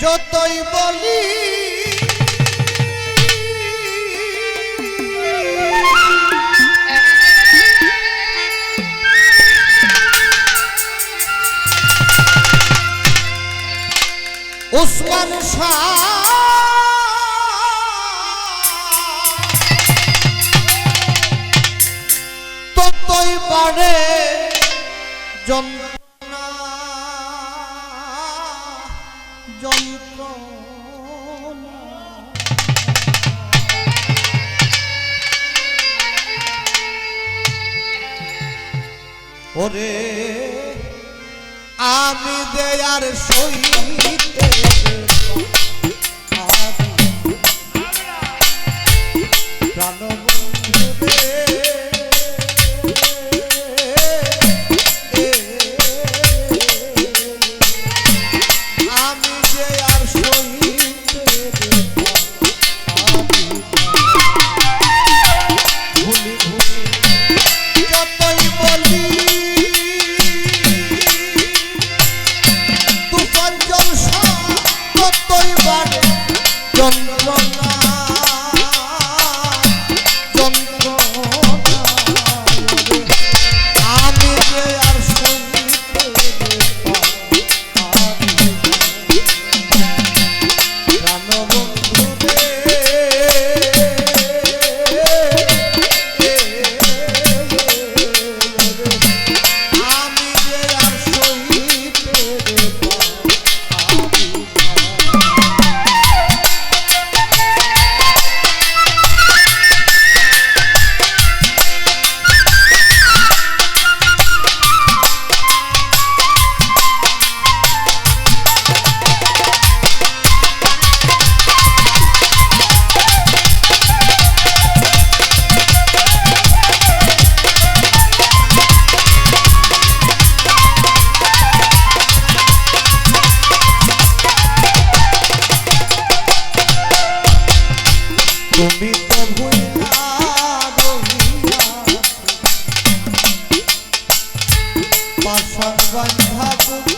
যতই বলি উসমান শাহ ততই পারে জন্ম ওরে আমি দেয়ার সহিত বাসর বন্ধাবো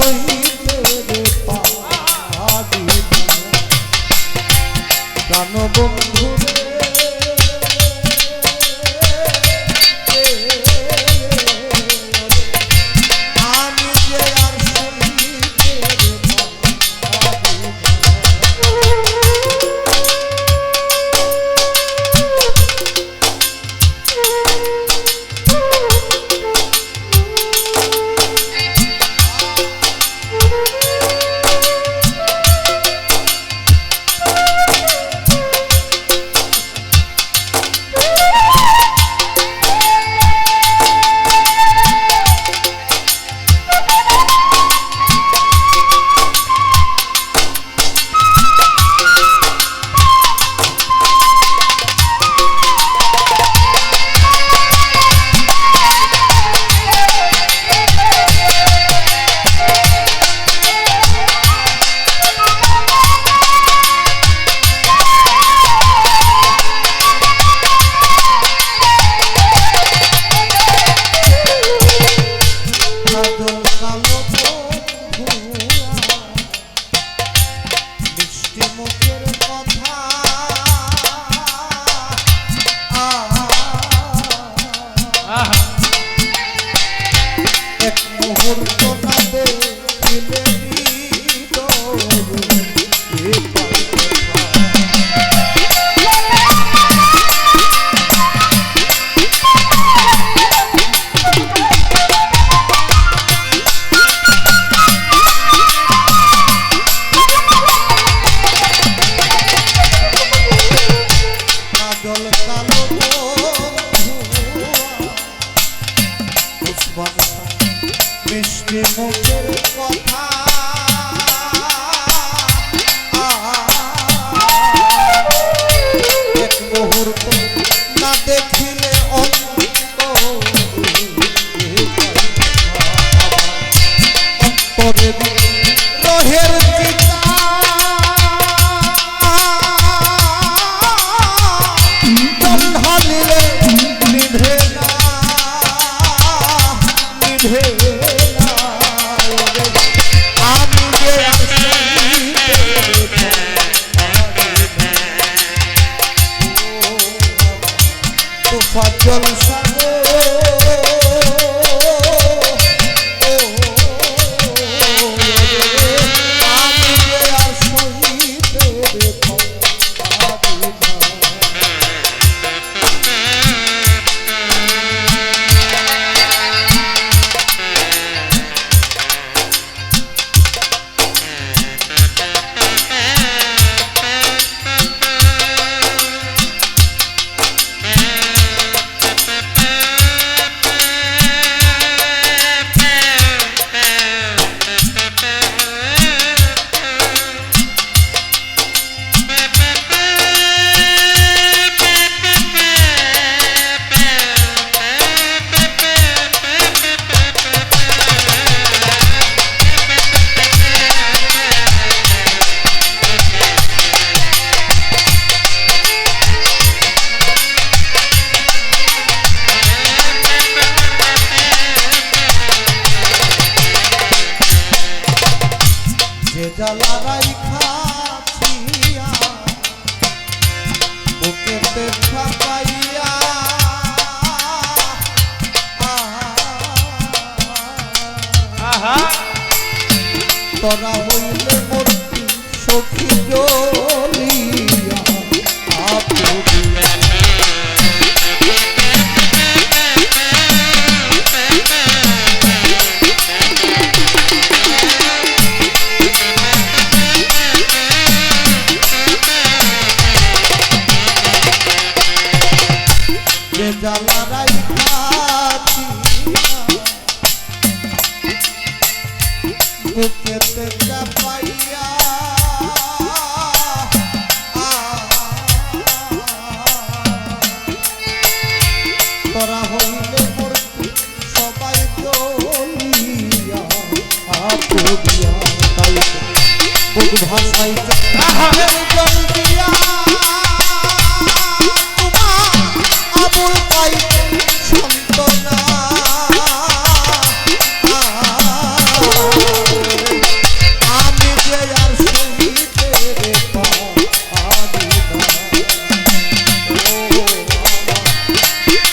choice মুহূর্তটাতে দিলে मिले निधे করা হইলে মোর সখী